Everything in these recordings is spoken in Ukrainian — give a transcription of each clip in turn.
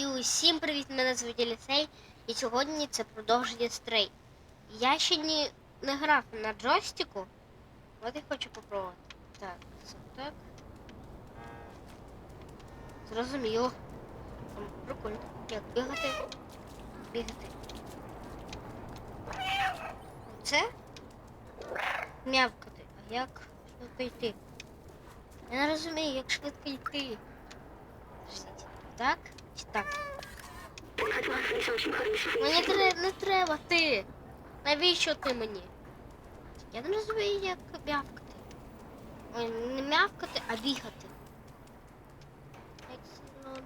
І усім привіт! Мене звуть Лісей, і сьогодні це продовження стрей. Я ще ні, не грав на джойстику. От я хочу попробувати. Так, так. Зрозуміло. Прикольно. Як бігати? Бігати. Це? Мявкати. А як швидко йти? Я не розумію, як швидко йти. Так? Так? Мені тре- не треба ти. Навіщо ти мені? Я не розумію, як мявкати. Ой, не мявкати, а бігати. Excellent.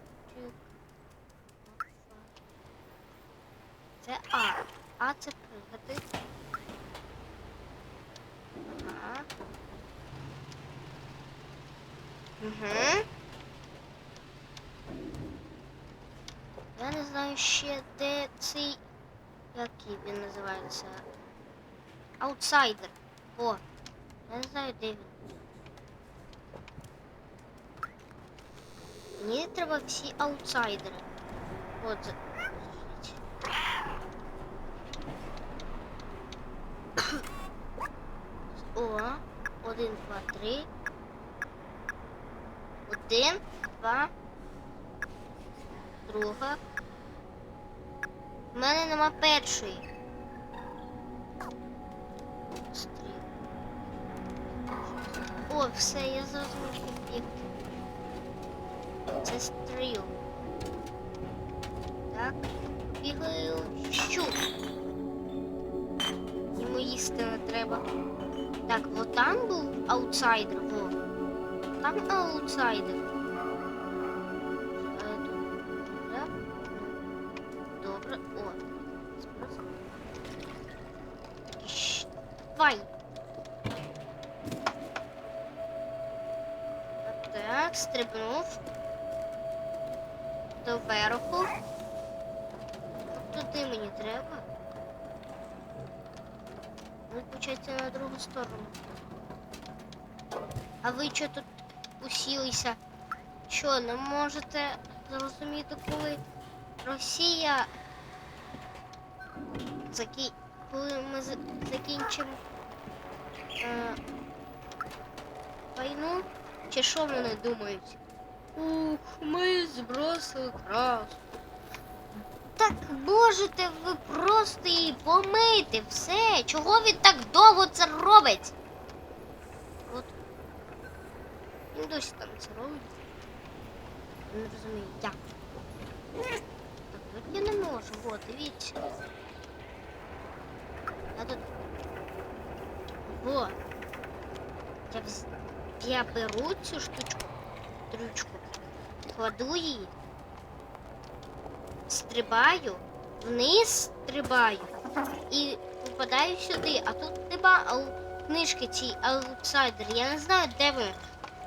Це А. А це пригати. Ага. Угу. Я не знаю ще, де цей. Який він називається? Аутсайдер. О. Я не знаю, де він. Мені треба всі аутсайдери. От. за- подождіть. О, один, два, три. Один, два. Друга. У мене нема першої. О, все, я зрозумів, як. Це стріл. Так. Бігаю щук. Йому їсти не треба. Так, от там був аутсайдер. Во. Там аутсайдер. Давай. Так, стрибнув. До верху. Туди мені треба. Ну, получається, на другу сторону. А ви що тут усілися? Що, не можете зрозуміти, коли Росія закі... коли ми за- закінчимо е... війну? Чи що вони думають? Ух, ми збросили красу. Так можете ви просто її помити, все. Чого він так довго це робить? От. Він досі там це робить. Не розумію, як. Так, тут я не можу, от, дивіться. Тут. Во. Я, вз... я беру цю штучку, трючку, кладу її, стрибаю, вниз стрибаю і попадаю сюди. А тут нема ау... книжки ці аутсайдер. Я не знаю, де ви.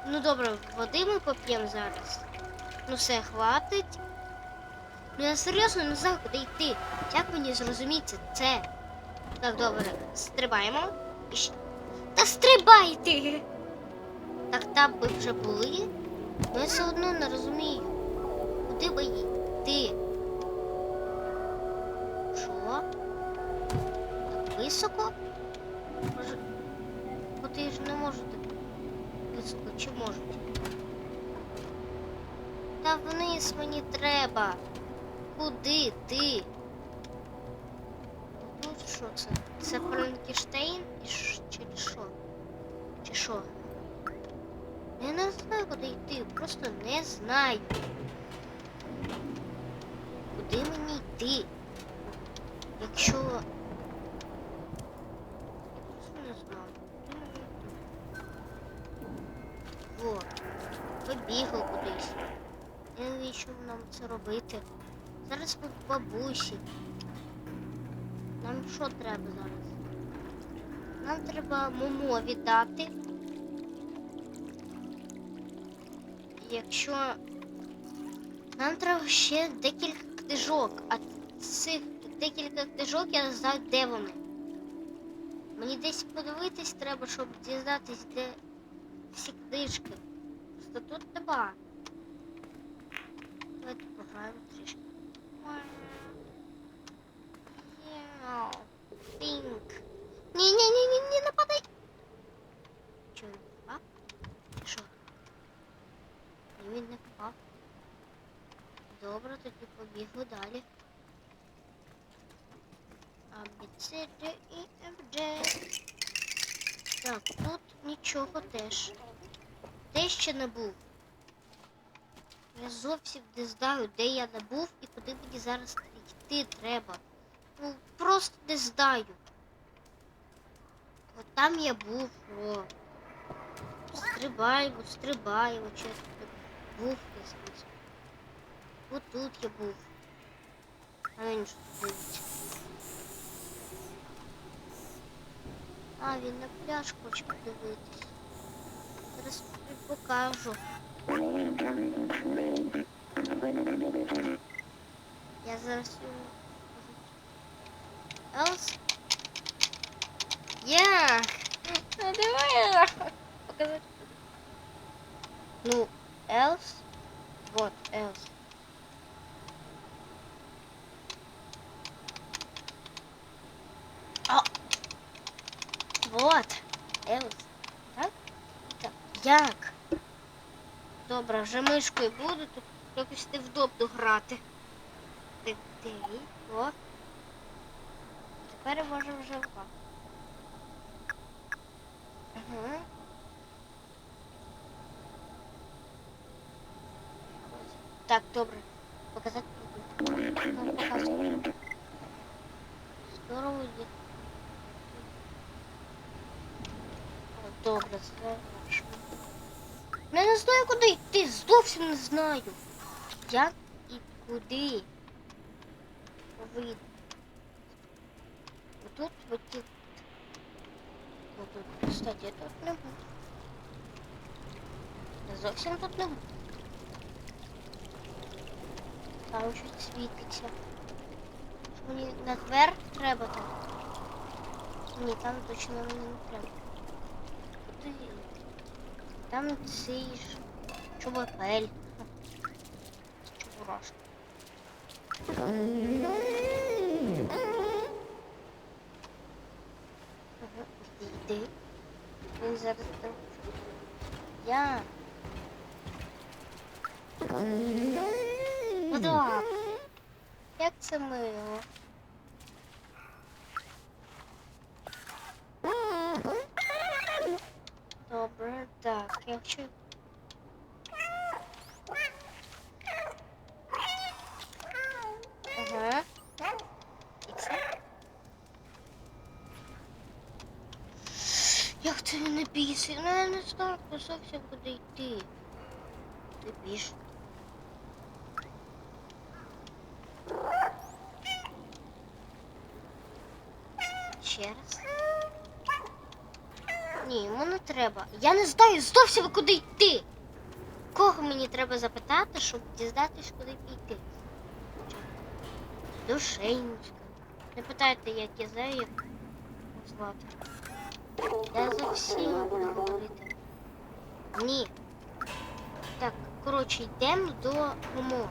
Ну добре, води ми поп'ємо зараз. Ну все, хватить. Ну я серйозно не знаю, куди йти. Як мені зрозуміти це? Так, добре, стрибаємо. Та стрибайте! Так там ви вже були? Ну я все одно не розумію. Куди ви йти? Що? Так високо? Може. Куди ж не можете високо, чи можуть? Та вниз мені треба. Куди ти? Що це? Це Франкенштейн і ш- чи що? Чи що? Я не знаю, куди йти, просто не знаю. Куди мені йти? Якщо. Я просто не знаю. Во, побігав кудись. Я не навіщо нам це робити? Зараз бабусі. Нам що треба зараз? Нам треба момо віддати. Якщо нам треба ще декілька книжок, а цих декілька книжок я знаю, де вони. Мені десь подивитись треба, щоб дізнатись, де всі книжки. Просто тут нема. Давайте пограємо трішки. Яу. Пінк. Ні, ні, ні, ні, не нападай. Чого він попав? Що? Ні, він не попав. Добре, тоді побігли далі. А, B, C, D, E, F, G. Так, тут нічого теж. Де ще не був? Я зовсім не знаю, де я не був і куди мені зараз йти треба. Просто не знаю. От там я був, о. Стрибаємо, стрибаємо, тут був я звідси. От тут я був. А він що тут дивиться. А, він на пляж хоче подивитись. Зараз покажу. Я зараз йому Елс? Як? Ну давай показати. Ну, Елс. Вот, Елс. А! Вот, Елс. Так? Так. Як? Добре, вже мишкою буду, тут якось невдобно грати. Так, де? О. Тепер може вже два. Так, добре. Показати показуй. Здорово є. Добре, це. Я не знаю, куди йти, зовсім не знаю. Як і куди? Вийти. Отут, отут. Отут, кстати, я тут не буду. Я зовсім тут не буду. Там щось світиться. Що Мені наверх треба там? Ні, там точно мені не треба. Куди? Там цей ж чубапель. Чебурашка. Там. Я. Ну. Як це мило. Добре, так, я Ага. І це? Як бійся? Ну я не знаю, зовсім куди йти. Ти біж. Ще раз. Ні, йому не треба. Я не знаю зовсім куди йти. Кого мені треба запитати, щоб дізнатися, куди піти? Душенька. Не питайте, як я знаю, як звати. Я за говорити. Ні. Так, коротше, йдемо до Момо.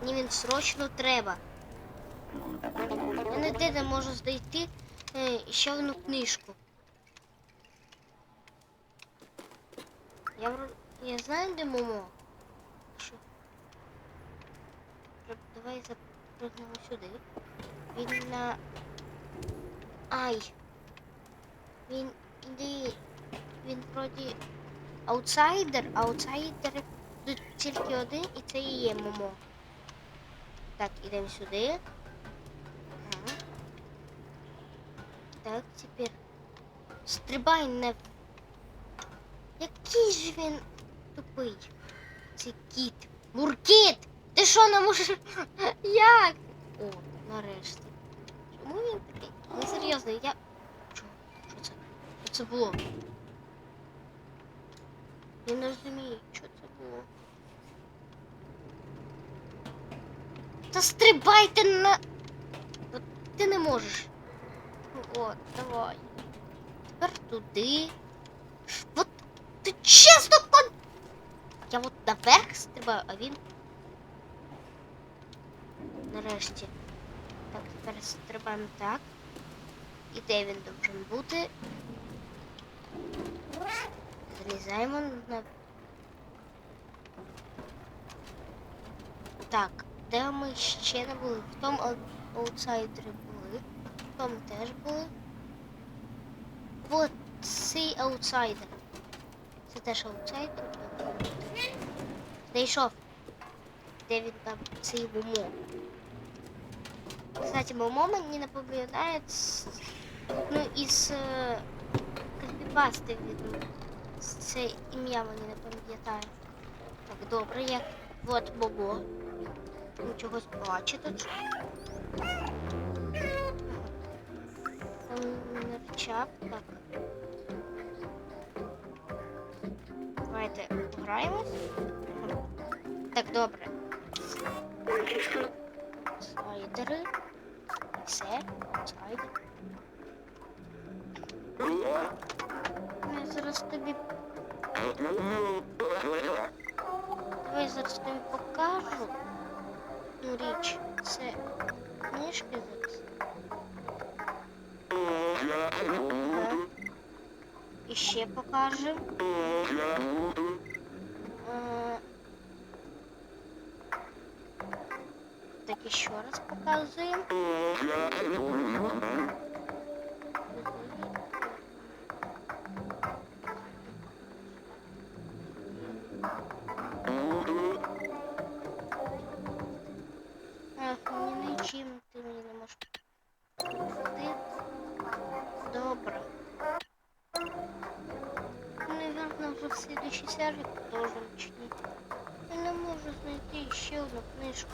Мені він срочно треба. Я ніде не можу знайти е, ще одну книжку. Я, я знаю, де Момо. Що? Давай запрыгнемо сюди. Він на. Ай. Він іди. Він вроді аутсайдер, а аутсайдер тут тільки один і це і є Момо. Так, ідемо сюди. Ага. Так, тепер. Стрибай не. Який же він тупий? Це кіт. Муркіт! Ти що не можеш? Як? О, нарешті. Чому він такий? Не серйозно, я. Це? Було? Я не розумію, що це було. Та стрибайте на. От ти не можеш. От, давай. Тепер туди. От ти чесно кон. Я от наверх стрибаю, а він. Нарешті. Так, тепер стрибаємо так. І де він должен бути? Залізаємо на. Так, де ми ще не були? В тому ау- аутсайдері були. В тому теж були. Вот цей аутсайдер. Це теж аутсайдер. Знайшов. Де він там цей Момо. Кстати, Момо мені напоминає ну, із е, Кріпіпасти він. Це ім'я мені не пам'ятаю. Так, добре, я. Вот Момо. Він чогось плаче тут. Мерчак. Так. Давайте пограємось. Так, добре. Слайдери. Все, слайдер. Я зараз тобі. Давай зараз тобі покажу. Ну, річ. Це книжки зараз. Так. І ще покажемо. Е, Так еще раз показываем. Следующей серії продовжимо чинити. Я не можу знайти ще одну книжку.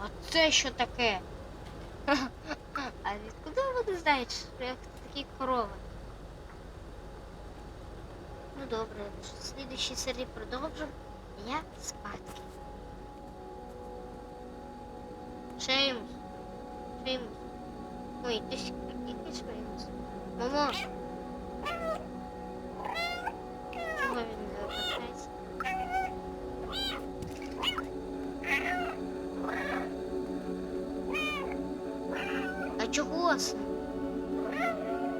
А це що таке? А відкуди вони знають, що я такі корови? Ну добре, в слідущій серії продовжимо. Я спадки. Шеймус. Шеймус. Ой, ти ж який Шеймус? Мамо. чого це?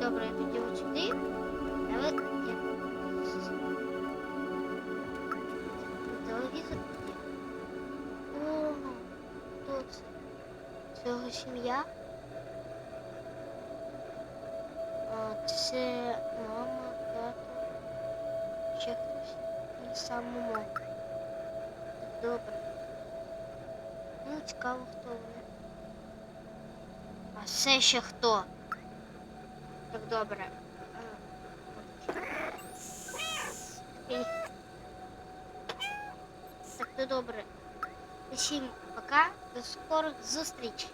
Добре, я тоді от сюди. Але я... Телевізор є. О, хто це? Це його сім'я? А, це мама, тато, ще хтось. І сам мама. Добре. Ну, цікаво, хто вони. А це ще хто? Так добре. Так, то добре. Всім пока, до скорих зустрічей.